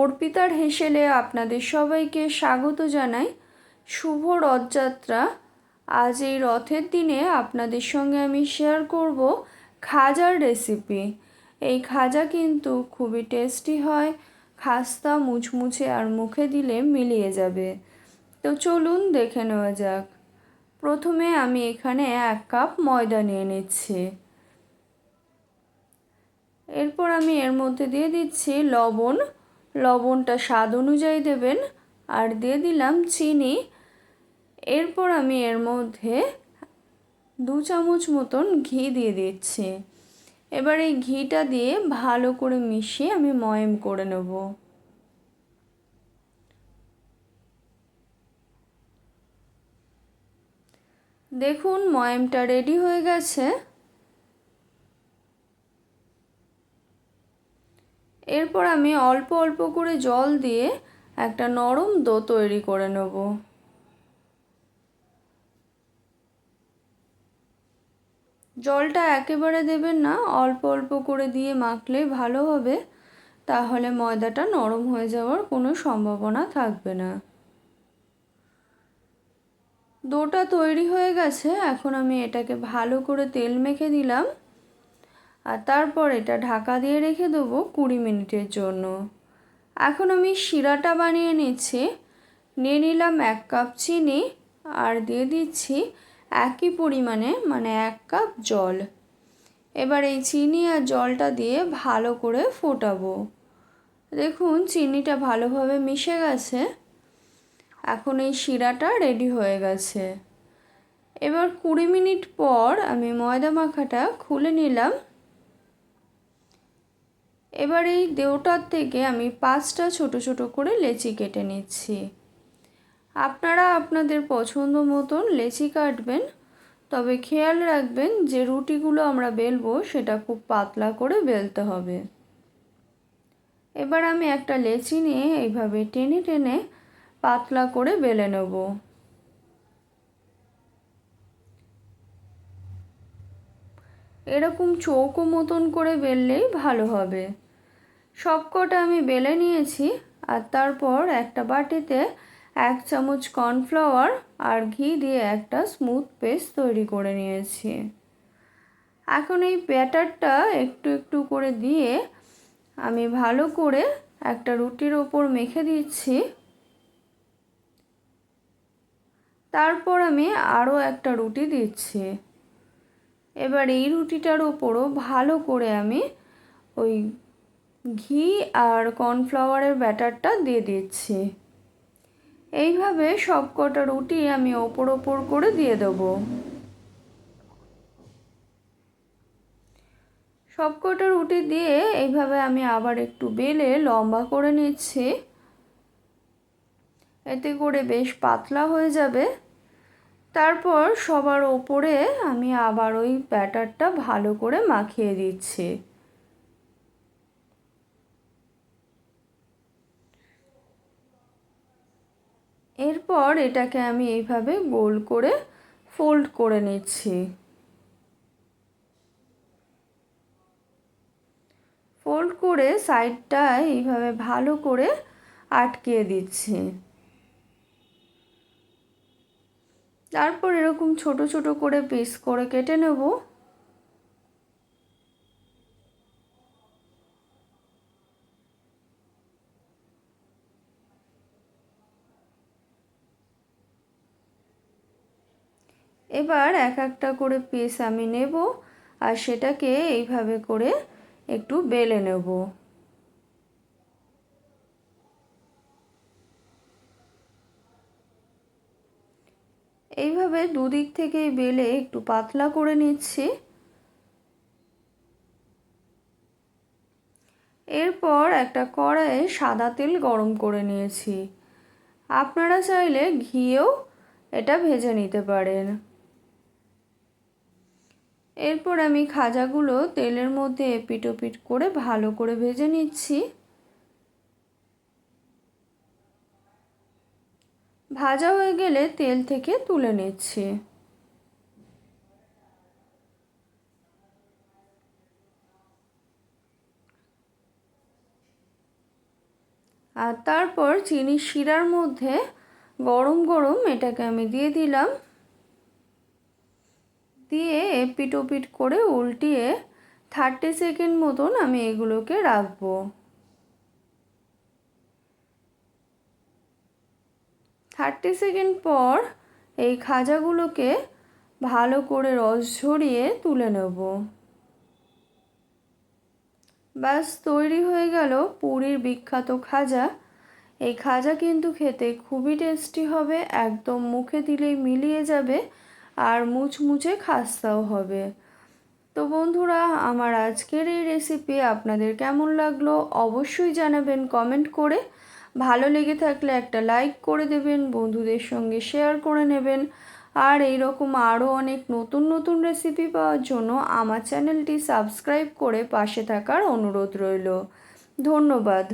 অর্পিতার হেসেলে আপনাদের সবাইকে স্বাগত জানাই। শুভ রথযাত্রা। আজ এই রথের দিনে আপনাদের সঙ্গে আমি শেয়ার করব খাজার রেসিপি এই খাজা কিন্তু খুবই টেস্টি হয়, খাস্তা মুচমুচে আর মুখে দিলে মিলিয়ে যাবে। তো চলুন দেখে নেওয়া যাক। প্রথমে আমি এখানে এক কাপ ময়দা নিয়ে নিচ্ছি। এরপর আমি এর মধ্যে দিয়ে দিচ্ছি লবণ লবণটা স্বাদ অনুযায়ী দেবেন আর দিয়ে দিলাম চিনি। এরপর আমি এর মধ্যে দু চামচ মতন ঘি দিয়ে দিচ্ছি। এবার এই ঘিটা দিয়ে ভালো করে মিশিয়ে আমি ময়েম করে নেব। দেখুন, ময়মটা রেডি হয়ে গেছে। এরপর আমি অল্প অল্প করে জল দিয়ে একটা নরম দো তৈরি করে নেব। জলটা একেবারে দেবেন না, অল্প অল্প করে দিয়ে মাখলে ভালো হবে, তাহলে ময়দাটা নরম হয়ে যাওয়ার কোনো সম্ভাবনা থাকবে না। দোটা তৈরি হয়ে গেছে, এখন আমি এটাকে ভালো করে তেল মেখে দিলাম। আর তারপর এটা ঢাকা দিয়ে রেখে দেবো কুড়ি মিনিটের জন্য। এখন আমি শিরাটা বানিয়ে নিচ্ছি। নিয়ে নিলাম এক কাপ চিনি আর দিয়ে দিচ্ছি একই পরিমাণে মানে এক কাপ জল। এবার এই চিনি আর জলটা দিয়ে ভালো করে ফোটাবো। দেখুন, চিনিটা ভালোভাবে মিশে গেছে। এখন এই শিরাটা রেডি হয়ে গেছে। এবার কুড়ি মিনিট পর আমি ময়দা মাখাটা খুলে নিলাম। এবার এই দেওটার থেকে আমি পাঁচটা ছোট ছোট করে লেচি কেটে নিচ্ছি। আপনারা আপনাদের পছন্দ মতন লেচি কাটবেন, তবে খেয়াল রাখবেন যে রুটিগুলো আমরা বেলবো সেটা খুব পাতলা করে বেলতে হবে। এবার আমি একটা লেচি নিয়ে এইভাবে টেনে টেনে পাতলা করে বেলে নেব। এরকম চৌকো মতন করে বেললেই ভালো হবে। সবকটা আমি বেলে নিয়েছি আর তারপর একটা বাটিতে এক চামচ কর্নফ্লাওয়ার আর ঘি দিয়ে একটা স্মুথ পেস্ট তৈরি করে নিয়েছি। এখন এই ব্যাটারটা একটু একটু করে দিয়ে আমি ভালো করে একটা রুটির ওপর মেখে দিচ্ছি। তারপর আমি আরও একটা রুটি দিচ্ছি। এবার এই রুটিটার ওপরও ভালো করে আমি ওই ঘি আর কর্নফ্লাওয়ারের ব্যাটারটা দিয়ে দিচ্ছি। এইভাবে সব কটা রুটি আমি ওপর ওপর করে দিয়ে দেবো। সব কটা রুটি দিয়ে এইভাবে আমি আবার একটু বেলে লম্বা করে নিচ্ছি। এতে করে বেশ পাতলা হয়ে যাবে। তারপর সবার ওপরে আমি আবার ওই ব্যাটারটা ভালো করে মাখিয়ে দিচ্ছি। এরপর এটাকে আমি এইভাবে গোল করে ফোল্ড করে নিচ্ছি। ফোল্ড করে সাইডটা এইভাবে ভালো করে আটকিয়ে দিচ্ছি। তারপর এরকম ছোট ছোট করে পিস করে কেটে নেব। এবার এক একটা করে পিস আমি নেব আর সেটাকে এইভাবে করে একটু বেলে নেব। এইভাবে দুদিক থেকেই বেলে একটু পাতলা করে নিচ্ছি। এরপর একটা কড়াইয়ে সাদা তেল গরম করে নিয়েছি। আপনারা চাইলে ঘিয়েও এটা ভেজে নিতে পারেন। এরপর আমি খাজাগুলো তেলের মধ্যে এপিটোপিট করে ভালো করে ভেজে নিচ্ছি। ভাজা হয়ে গেলে তেল থেকে তুলে নিচ্ছি। আর তারপর চিনি শিরার মধ্যে গরম গরম এটাকে আমি দিয়ে দিলাম। দিয়ে এপিট ওপিট করে উল্টিয়ে থার্টি সেকেন্ড মতন আমি এগুলোকে রাখব। থার্টি সেকেন্ড পর এই খাজাগুলোকে ভালো করে রস ঝরিয়ে তুলে নেব। ব্যাস, তৈরি হয়ে গেল পুরীর বিখ্যাত খাজা। এই খাজা কিন্তু খেতে খুবই টেস্টি হবে, একদম মুখে দিলেই মিলিয়ে যাবে। আর মুচমুচে খাস্তাও হবে। তো বন্ধুরা, আমার আজকের এই রেসিপি আপনাদের কেমন লাগল অবশ্যই জানাবেন কমেন্ট করে। ভালো লেগে থাকলে একটা লাইক করে দেবেন, বন্ধুদের সঙ্গে শেয়ার করে নেবেন। আর এই রকম আরও অনেক নতুন নতুন রেসিপি পাওয়ার জন্য আমার চ্যানেলটি সাবস্ক্রাইব করে পাশে থাকার অনুরোধ রইল। ধন্যবাদ।